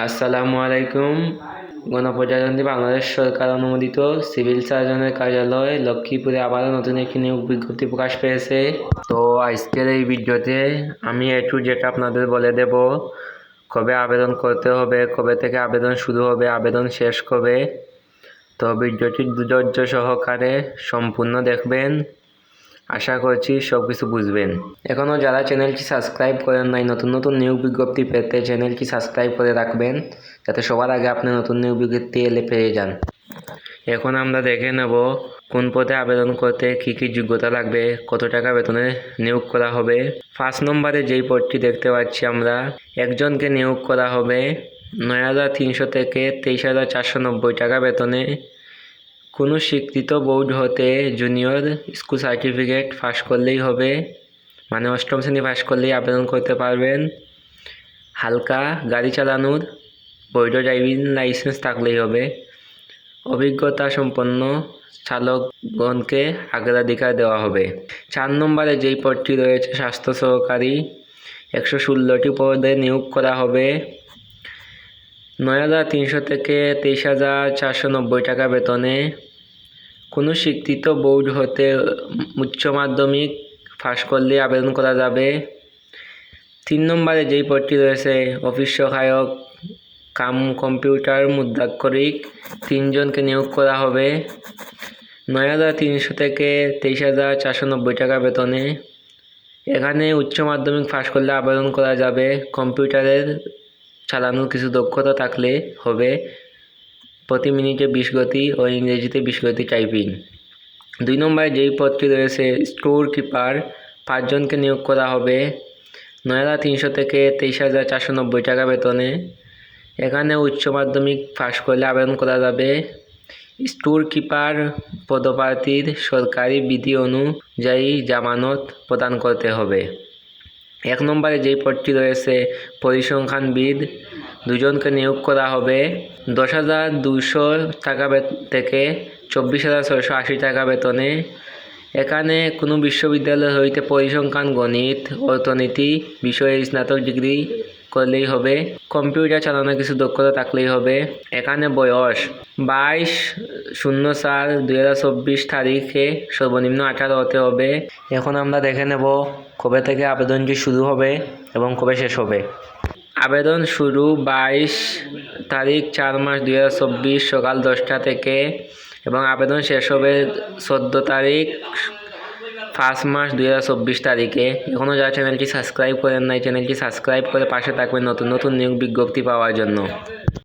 আসসালামু আলাইকুম। গণপ্রজাতন্ত্রী বাংলাদেশ সরকার অনুমোদিত সিভিল সার্জনের কার্যালয় লক্ষ্মীপুরে আবারও নতুন একটি নিয়োগ বিজ্ঞপ্তি প্রকাশ পেয়েছে। তো আজকের এই ভিডিওতে আমি একটু যেটা আপনাদের বলে দেব, কবে আবেদন করতে হবে, কবে থেকে আবেদন শুরু হবে, আবেদন শেষ কবে? তো ভিডিওটি ধৈর্য সহকারে সম্পূর্ণ দেখবেন। আশা করছি সব কিছু বুঝবেন। এখনও যারা চ্যানেলটি সাবস্ক্রাইব করেন নাই, নতুন নতুন নিয়োগ বিজ্ঞপ্তি পেতে চ্যানেলটি সাবস্ক্রাইব করে রাখবেন, যাতে সবার আগে আপনি নতুন নিয়োগ বিজ্ঞপ্তি এলে পেয়ে যান। এখন আমরা দেখে নেব কোন পদে আবেদন করতে কী কী যোগ্যতা লাগবে, কত টাকা বেতনে নিয়োগ করা হবে। ফার্স্ট নম্বরে যেই পদটি দেখতে পাচ্ছি আমরা, একজনকে নিয়োগ করা হবে নয় হাজার তিনশো থেকে তেইশ হাজার চারশো নব্বই টাকা বেতনে। কোনো স্বীকৃত বোর্ড হতে জুনিয়র স্কুল সার্টিফিকেট পাস করলেই হবে। মানে অষ্টম শ্রেণি পাস করলেই আবেদন করতে পারবেন। হালকা গাড়ি চালানোর, বৈধ ড্রাইভিং লাইসেন্স থাকলেই হবে। অভিজ্ঞতা সম্পন্ন চালকগণকে অগ্রাধিকার দেওয়া হবে। চার নম্বরে যেই পদটি রয়েছে, স্বাস্থ্য সহকারী, একশো ষোলোটি পদে নিয়োগ করা হবে। নয় হাজার তিনশো থেকে তেইশ হাজার চারশো নব্বই টাকা বেতনে কোনো স্বীকৃত বোর্ড হতে উচ্চ মাধ্যমিক পাস করলে আবেদন করা যাবে? তিন নম্বরে যেই পদটি রয়েছে, অফিস সহায়ক, কাম কম্পিউটার, মুদ্রাক্ষরিক, তিনজনকে নিয়োগ করা হবে। নয় হাজার তিনশো থেকে তেইশ হাজার চারশো নব্বই টাকা বেতনে। এখানে উচ্চ মাধ্যমিক পাস করলে আবেদন করা যাবে। কম্পিউটারের চালানোর কিছু দক্ষতা থাকলে হবে। প্রতি মিনিটে বিশ গতি ও ইংরেজিতে বিশ গতি টাইপিং। দুই নম্বরে যেই পদটি রয়েছে স্টোর কিপার, পাঁচজনকে নিয়োগ করা হবে নয় হাজার তিনশো থেকে তেইশ হাজার চারশো নব্বই টাকা বেতনে। এখানে উচ্চ মাধ্যমিক পাস করলে আবেদন করা যাবে। স্টোর কিপার পদপ্রার্থীর সরকারি বিধি অনুযায়ী জামানত প্রদান করতে হবে। এক নম্বরে যেই পদটি রয়েছে, পরিসংখ্যানবিদ, দুজনকে নিয়োগ করা হবে দশ হাজার দুশো টাকা থেকে চব্বিশ হাজার ছয়শো আশি টাকা বেতনে। এখানে কোনো বিশ্ববিদ্যালয় হইতে পরিসংখ্যান, গণিত, অর্থনীতি বিষয়ে স্নাতক ডিগ্রি করলেই হবে। কম্পিউটার চালানোর কিছু দক্ষতা থাকলেই হবে। এখানে বয়স বাইশ শূন্য চার দুই হাজার চব্বিশ তারিখে সর্বনিম্ন আঠারো হতে হবে। এখন আমরা দেখে নেব কবে থেকে আবেদনটি শুরু হবে এবং কবে শেষ হবে। আবেদন শুরু বাইশ তারিখ চার মাস দুই হাজার চব্বিশ সকাল দশটা থেকে এবং আবেদন শেষ হবে চোদ্দ তারিখ পাঁচ মাস দুই হাজার চব্বিশ তারিখে। এখনও যারা চ্যানেলটি সাবস্ক্রাইব করেন নাই চ্যানেলটি সাবস্ক্রাইব করে পাশে থাকবেন নতুন নতুন নিয়োগ বিজ্ঞপ্তি পাওয়ার জন্য।